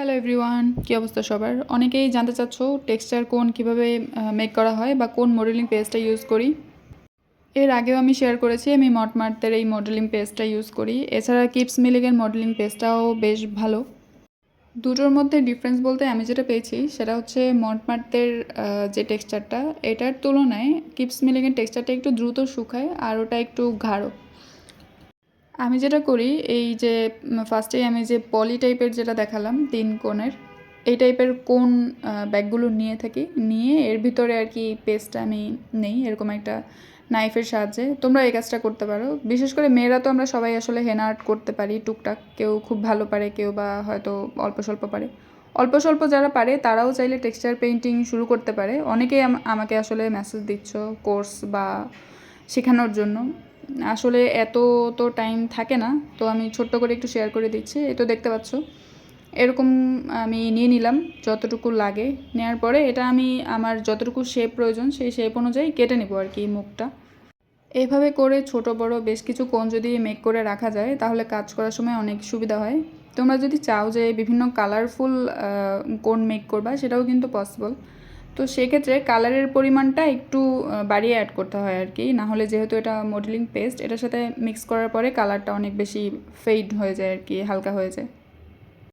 Hello everyone কী অবস্থা সবার? অনেকেই জানতে চাচ্ছ টেক্সচার কোন কীভাবে মেক করা হয় বা কোন মডেলিং পেজটা ইউজ করি। এর আগেও আমি শেয়ার করেছি, আমি মটমার্টের এই মডেলিং পেজটা ইউজ করি। এছাড়া কিপস মিলিগের মডেলিং পেজটাও বেশ ভালো। দুটোর মধ্যে ডিফারেন্স বলতে আমি যেটা পেয়েছি, সেটা হচ্ছে মটমার্টের যে টেক্সচারটা এটার তুলনায় কিপস মিলিগের টেক্সচারটা একটু দ্রুত শুকায় আর ওটা একটু গাঢ়। আমি যেটা করি, এই যে ফার্স্টেই আমি যে পলি টাইপের যেটা দেখালাম, তিন কোণের, এই টাইপের কোন ব্যাগগুলো নিয়ে থাকি। নিয়ে এর ভিতরে আর কি পেস্টটা আমি নেই, এরকম একটা নাইফের সাহায্যে। তোমরা এই কাজটা করতে পারো। বিশেষ করে মেয়েরা তো আমরা সবাই আসলে হেনা আর্ট করতে পারি, টুকটাক। কেউ খুব ভালো পারে, কেউ বা হয়তো অল্প স্বল্প পারে। অল্প স্বল্প যারা পারে, তারাও চাইলে টেক্সচার পেন্টিং শুরু করতে পারে। অনেকেই আম- আমাকে আসলে মেসেজ দিচ্ছ কোর্স বা শেখানোর জন্য। আসলে এত তো টাইম থাকে না, তো আমি ছোট্ট করে একটু শেয়ার করে দিচ্ছি, এই তো দেখতে পাচ্ছ। এরকম আমি নিয়ে নিলাম যতটুকু লাগে নেওয়ার পরে এটা আমি আমার যতটুকু শেপ প্রয়োজন সেই শেপ অনুযায়ী কেটে নেব আর কি মুখটা। এইভাবে করে ছোট, বড় বেশ কিছু কোণ যদি মেক করে রাখা যায়, তাহলে কাজ করার সময় অনেক সুবিধা হয়। তোমরা যদি চাও যে বিভিন্ন কালারফুল কোণ মেক করবা, সেটাও কিন্তু পসিবল তো সেক্ষেত্রে কালারের পরিমাণটা একটু বাড়িয়ে অ্যাড করতে হয় আর কি নাহলে যেহেতু এটা মডেলিং পেস্ট এটার সাথে মিক্স করার পরে কালারটা অনেক বেশি ফেড হয়ে যায় আর কি হালকা হয়ে যায়।